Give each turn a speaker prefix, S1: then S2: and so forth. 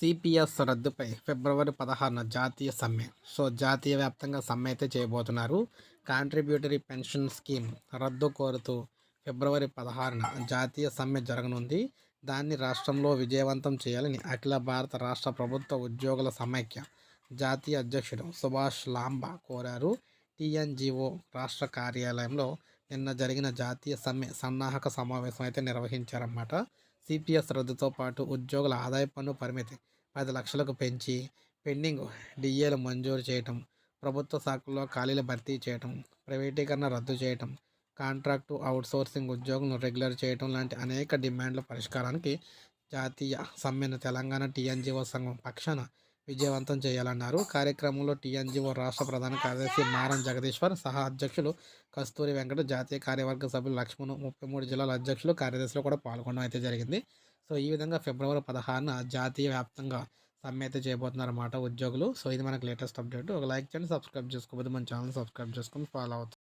S1: CPS రద్దుపై ఫిబ్రవరి పదహారున జాతీయ సమ్మె. సో జాతీయ వ్యాప్తంగా సమ్మె అయితే చేయబోతున్నారు. కాంట్రిబ్యూటరీ పెన్షన్ స్కీమ్ రద్దు కోరుతూ ఫిబ్రవరి పదహారున జాతీయ సమ్మె జరగనుంది. దాన్ని రాష్ట్రంలో విజయవంతం చేయాలని అఖిల భారత రాష్ట్ర ప్రభుత్వ ఉద్యోగుల సమైక్య జాతీయ అధ్యక్షుడు సుభాష్ లాంబా కోరారు. టీఎన్జిఓ రాష్ట్ర కార్యాలయంలో నిన్న జరిగిన జాతీయ సమ్మె సన్నాహక సమావేశం అయితే నిర్వహించారన్నమాట. సిపిఎస్ రద్దుతో పాటు ఉద్యోగుల ఆదాయ పన్ను పరిమితి పది లక్షలకు పెంచి పెండింగ్ డిఏలు మంజూరు చేయటం ప్రభుత్వ శాఖల్లో ఖాళీలు భర్తీ చేయటం ప్రైవేటీకరణ రద్దు చేయటం కాంట్రాక్టు అవుట్సోర్సింగ్ ఉద్యోగులను రెగ్యులర్ చేయటం లాంటి అనేక డిమాండ్ల పరిష్కారానికి జాతీయ సమ్మెను తెలంగాణ టీఎన్జిఓ సంఘం పక్షాన విజయవంతం చేయాలన్నారు. కార్యక్రమంలో టీఎన్జీఓ రాష్ట్ర ప్రధాన కార్యదర్శి మారం జగదీశ్వర్ సహా అధ్యక్షులు కస్తూరి వెంకట జాతీయ కార్యవర్గ సభ్యులు లక్ష్మణ్ ముప్పై మూడు జిల్లాల అధ్యక్షులు కార్యదర్శులు కూడా పాల్గొనడం అయితే జరిగింది. సో ఈ విధంగా ఫిబ్రవరి పదహారున జాతీయ వ్యాప్తంగా సమ్మె అయితే చేయబోతున్నారన్నమాట ఉద్యోగులు. సో ఇది మనకు లేటెస్ట్ అప్డేట్. ఒక లైక్ చేయండి సబ్స్క్రైబ్ చేసుకోకపోతే మన ఛానల్ సబ్స్క్రైబ్ చేసుకొని ఫాలో అవుతుంది